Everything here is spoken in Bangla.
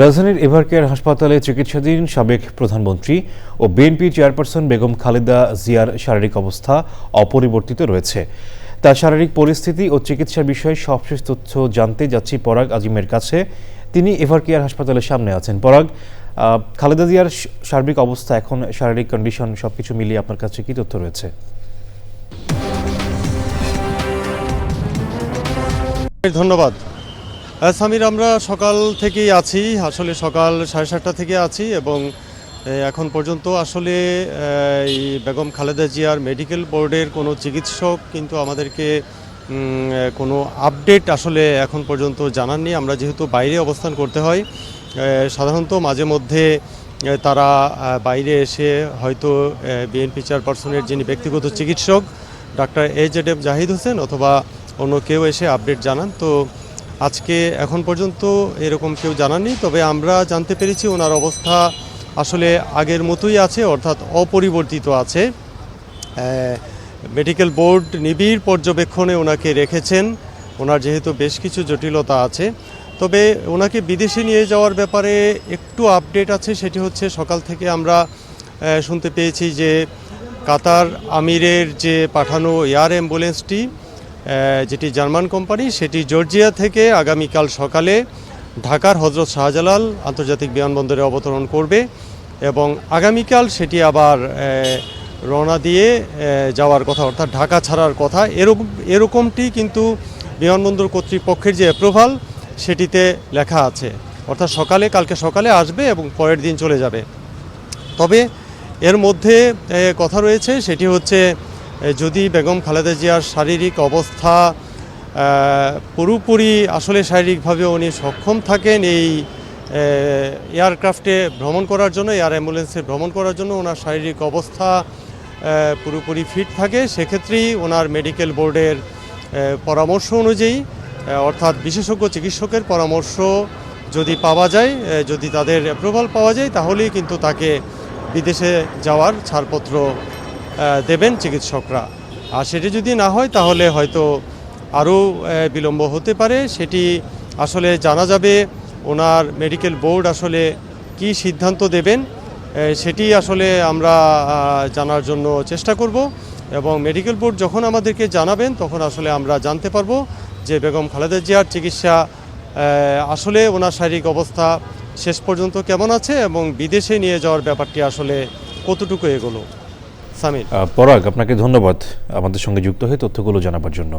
রাজধানীর এভারকেয়ার হাসপাতালে চিকিৎসাধীন সাবেক প্রধানমন্ত্রী ও বিএনপি চেয়ারপারসন বেগম খালেদা জিয়ার শারীরিক অবস্থা অপরিবর্তিত রয়েছে। তার শারীরিক পরিস্থিতি ও চিকিৎসার বিষয়ে সবশেষ তথ্য জানতে যাচ্ছি পরাগ আজিমের কাছে। তিনি এভারকেয়ার হাসপাতালের সামনে আছেন। পরাগ খালেদা জিয়ার সার্বিক অবস্থা এখন, শারীরিক কন্ডিশন সবকিছু মিলিয়ে আপনার কাছে কি তথ্য রয়েছে? ধন্যবাদ। সামির, আমরা সকাল থেকেই আছি, আসলে সকাল সাড়ে সাতটা থেকে আছি এবং এখন পর্যন্ত আসলে এই বেগম খালেদা জিয়ার মেডিকেল বোর্ডের কোনো চিকিৎসক কিন্তু আমাদেরকে কোনো আপডেট আসলে এখন পর্যন্ত জানাননি। আমরা যেহেতু বাইরে অবস্থান করতে হয় সাধারণত মাঝে মধ্যে তারা বাইরে এসে হয়তো বিএনপি চেয়ারপারসনের যিনি ব্যক্তিগত চিকিৎসক, doctor A Z M Zahid Hossain অথবা অন্য কেউ এসে আপডেট জানান। তো আজকে এখন পর্যন্ত এরকম কেউ জানাননি, তবে আমরা জানতে পেরেছি ওনার অবস্থা আসলে আগের মতোই আছে, অর্থাৎ অপরিবর্তিত আছে। মেডিকেল বোর্ড নিবিড় পর্যবেক্ষণে ওনাকে রেখেছেন। ওনার যেহেতু বেশ কিছু জটিলতা আছে। তবে ওনাকে বিদেশে নিয়ে যাওয়ার ব্যাপারে একটু আপডেট আছে, সেটি হচ্ছে সকাল থেকে আমরা শুনতে পেয়েছি যে কাতার আমিরের যে পাঠানো এয়ার অ্যাম্বুলেন্সটি যেটি জার্মান কোম্পানি, সেটি জর্জিয়া থেকে আগামীকাল সকালে ঢাকার হজরত শাহজালাল আন্তর্জাতিক বিমানবন্দরে অবতরণ করবে এবং আগামীকাল সেটি আবার রওনা দিয়ে যাওয়ার কথা, অর্থাৎ ঢাকা ছাড়ার কথা। এরকম এরকমটি কিন্তু বিমানবন্দর কর্তৃপক্ষের যে অ্যাপ্রুভাল সেটিতে লেখা আছে। অর্থাৎ সকালে, কালকে সকালে আসবে এবং পরের দিন চলে যাবে। তবে এর মধ্যে কথা রয়েছে, সেটি হচ্ছে যদি বেগম খালেদা জিয়ার শারীরিক অবস্থা পুরোপুরি আসলে শারীরিকভাবে উনি সক্ষম থাকেন এই এয়ারক্রাফটে ভ্রমণ করার জন্য, এয়ার অ্যাম্বুলেন্সে ভ্রমণ করার জন্য ওনার শারীরিক অবস্থা পুরোপুরি ফিট থাকে। সেক্ষেত্রেই ওনার মেডিকেল বোর্ডের পরামর্শ অনুযায়ী অর্থাৎ বিশেষজ্ঞ চিকিৎসকের পরামর্শ যদি পাওয়া যায় যদি তাদের অ্যাপ্রুভাল পাওয়া যায়, তাহলেই কিন্তু তাকে বিদেশে যাওয়ার ছাড়পত্র দেবেন চিকিৎসকরা। আর সেটি যদি না হয়, তাহলে হয়তো আরও বিলম্ব হতে পারে। সেটি আসলে জানা যাবে ওনার মেডিকেল বোর্ড আসলে কি সিদ্ধান্ত দেবেন সেটি আসলে আমরা জানার জন্য চেষ্টা করব। এবং মেডিকেল বোর্ড যখন আমাদেরকে জানাবেন, তখন আসলে আমরা জানতে পারব যে বেগম খালেদা জিয়ার চিকিৎসা আসলে ওনার শারীরিক অবস্থা শেষ পর্যন্ত কেমন আছে এবং বিদেশে নিয়ে যাওয়ার ব্যাপারটি আসলে কতটুকু এগোলো। সামির। পরাগ আপনাকে ধন্যবাদ আমাদের সঙ্গে যুক্ত হয়ে তথ্যগুলো জানাবার জন্য।